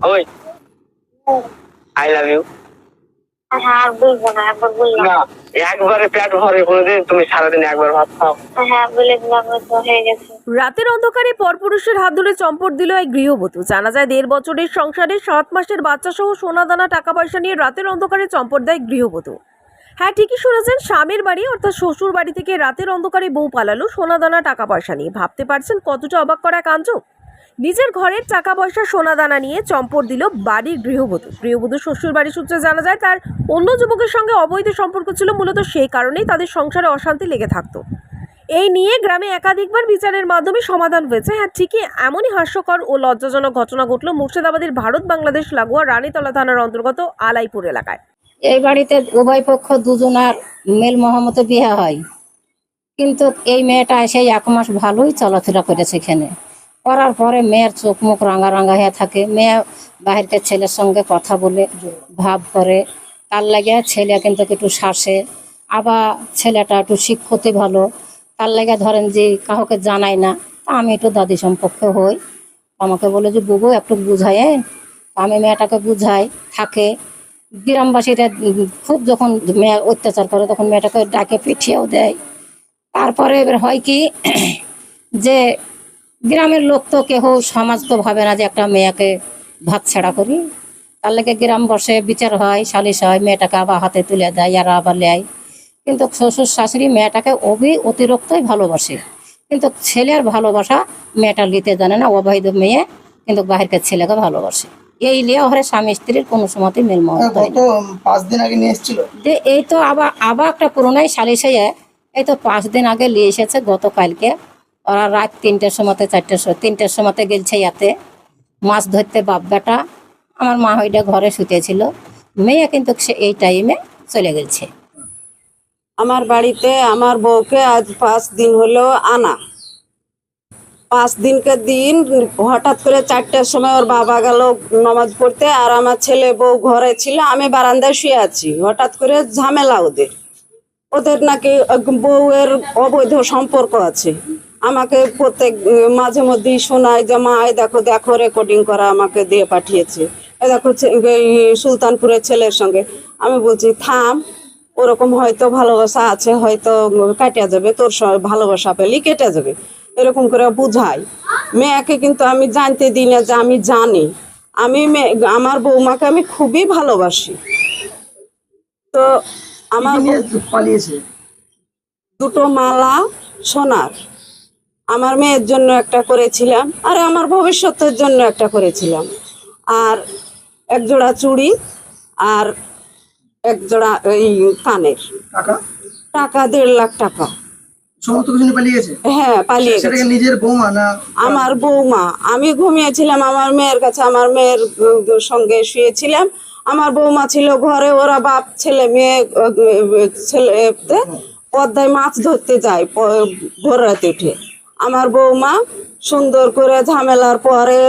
ওই। I love you হ্যাঁ আর বলব না একবার বললাম। না একবারে পেট ভরে কোনোদিন তুমি সারাদিন একবার ভাত খাও। হ্যাঁ বলে দিলাম তো হয়ে গেছে। রাতের অন্ধকারে পরপুরুষের হাত ধরে চম্পট দিল এক গৃহবধূ। জানা যায় দেড় বছরের সংসারে সাত মাসের বাচ্চা সহ সোনা দানা টাকা পয়সা নিয়ে রাতের অন্ধকারে চম্পট দেয় গৃহবধূ। হ্যাঁ ঠিকই শুনেছেন স্বামীর বাড়ি অর্থাৎ শ্বশুর বাড়ি থেকে রাতের অন্ধকারে বউ পালালো সোনা দানা টাকা পয়সা নিয়ে। ভাবতে পারছেন কতটা অবাক করা কাণ্ড নিজের ঘরের টাকা পয়সা সোনা দানা নিয়ে চম্পট দিল বাড়ির গৃহবধূ। গৃহবধূ শ্বশুর বাড়ি সূত্রে জানা যায়, তার অন্য যুবকের সঙ্গে অবৈধ সম্পর্ক ছিল, মূলত সেই কারণেই তাদের সংসারে অশান্তি লেগে থাকতো। এই নিয়ে গ্রামে একাধিকবার বিচারের মাধ্যমে সমাধান হয়েছে। হ্যাঁ ঠিকই এমনই হাস্যকর ও লজ্জাজনক ঘটনা ঘটল মুর্শিদাবাদের ভারত বাংলাদেশ লাগোয়া রানীতলা থানার অন্তর্গত আলাইপুর এলাকায়। এই বাড়িতে উভয় পক্ষ দুজনার মেল মহমতে বিয়ে হয়। কিন্তু এই মেয়েটা এসে এক মাস ভালোই চলাফেরা করেছে এখানে। করার পরে মেয়ের চোখ মুখ রাঙা রাঙা হয়ে থাকে। মেয়ে বাহিরকে ছেলের সঙ্গে কথা বলে, ভাব করে। তার লাগে ছেলে কিন্তু একটু শ্বাসে আবার ছেলেটা একটু শিক্ষতে ভালো। তার লাগে ধরেন যে কাউকে জানাই না আমি একটু দাদি সম্পর্কে হই। আমাকে বলে যে, বুবু, একটু বুঝাই? আমি মেয়েটাকে বুঝাই, থাকে। গ্রামবাসীরা খুব যখন মেয়ে অত্যাচার করে, তখন মেয়েটাকে ডাকে পিঠিয়েও দেয়। তারপরে এবার হয় কি যে গ্রামের লোক তো কেহ সমাজ তো ভাবে না যে একটা মেয়েকে ভাত ছাড়া করি। তার লেগে গ্রাম বসে বিচার হয় সালিশ হয় মেয়েটাকে আবার হাতে তুলে দেয় আর আবার নেয় কিন্তু শ্বশুর শাশুড়ি মেয়েটাকে অবি অতিরিক্তই ভালোবাসে। কিন্তু ছেলের ভালোবাসা মেয়েটা নিতে জানে না অবৈধ মেয়ে কিন্তু বাহিরকার ছেলেকে ভালোবাসে। এই লিয়ে ওরে স্বামী স্ত্রীর কোনো সময়তে মিল মহব্বত না। পাঁচ দিন আগে নিয়ে এসেছিল। যে এই তো আবার আবার একটা পুরোনাই সালিশ হয়ে এই তো পাঁচ দিন আগে নিয়ে এসেছে গতকালকে। ওরা রাত তিনটের সময়তে, চারটের সময়, তিনটের সময়তে গেলছে ইয়াতে। মাছ ধরতে বাপ বেটা, আমার মা ওইটা ঘরে শুতেছিল। মেয়ে কিন্তু সে এই টাইমে চলে গেছে আমার বাড়িতে আমার বউকে আজ পাঁচ দিন হলো আনা। পাঁচ দিনকে দিন হঠাৎ করে চারটার সময় ওর বাবা গেল নামাজ পড়তে আর আমার ছেলে বউ ঘরে ছিল, আমি বারান্দায় শুয়ে আছি। হঠাৎ করে ঝামেলা ওদের। ওদের নাকি বউয়ের অবৈধ সম্পর্ক আছে। আমাকে প্রত্যেক মাঝে মধ্যেই শোনায় যে মা এই দেখো দেখো রেকর্ডিং করা আমাকে দিয়ে পাঠিয়েছে। এই দেখো সুলতানপুরের ছেলের সঙ্গে। আমি বলছি থাম ওরকম হয়তো ভালোবাসা আছে হয়তো কাটিয়া যাবে তোর সঙ্গে ভালোবাসা পেলে কেটে যাবে। এরকম করে বুঝাই মেয়েকে কিন্তু আমি জানতে দিই না যে আমি জানি। আমি আমার বৌমাকে আমি খুবই ভালোবাসি। তো আমার পালিয়েছে? দুটো মালা সোনার। আমার মেয়ের জন্য একটা করেছিলাম আর আমার ভবিষ্যতের জন্য একটা করেছিলাম। আর এক জোড়া চুড়ি আর এক জোড়া এই কানের। টাকা? টাকা দেড় লাখ টাকা। হ্যাঁ পালিয়ে গেছে। নিজের বৌমা না আমার বৌমা। আমি ঘুমিয়েছিলাম আমার মেয়ের কাছে আমার মেয়ের সঙ্গে শুয়েছিলাম। আমার বৌমা ছিল ঘরে ওরা বাপ ছেলে মেয়ে ছেলেতে পদ্মায় মাছ ধরতে যায় ভোর রাতে উঠে। আমার বৌমা সুন্দর করে ঝামেলার পরে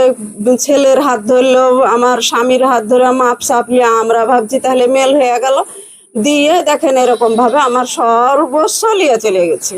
ছেলের হাত ধরলো, আমার স্বামীর হাত ধরে মাপ সাপলিয়ে আমরা ভাবছি তাহলে মেল হয়ে গেল। দিয়ে দেখেন এরকম ভাবে আমার সর্বস্ব লিয়ে চলে গেছে।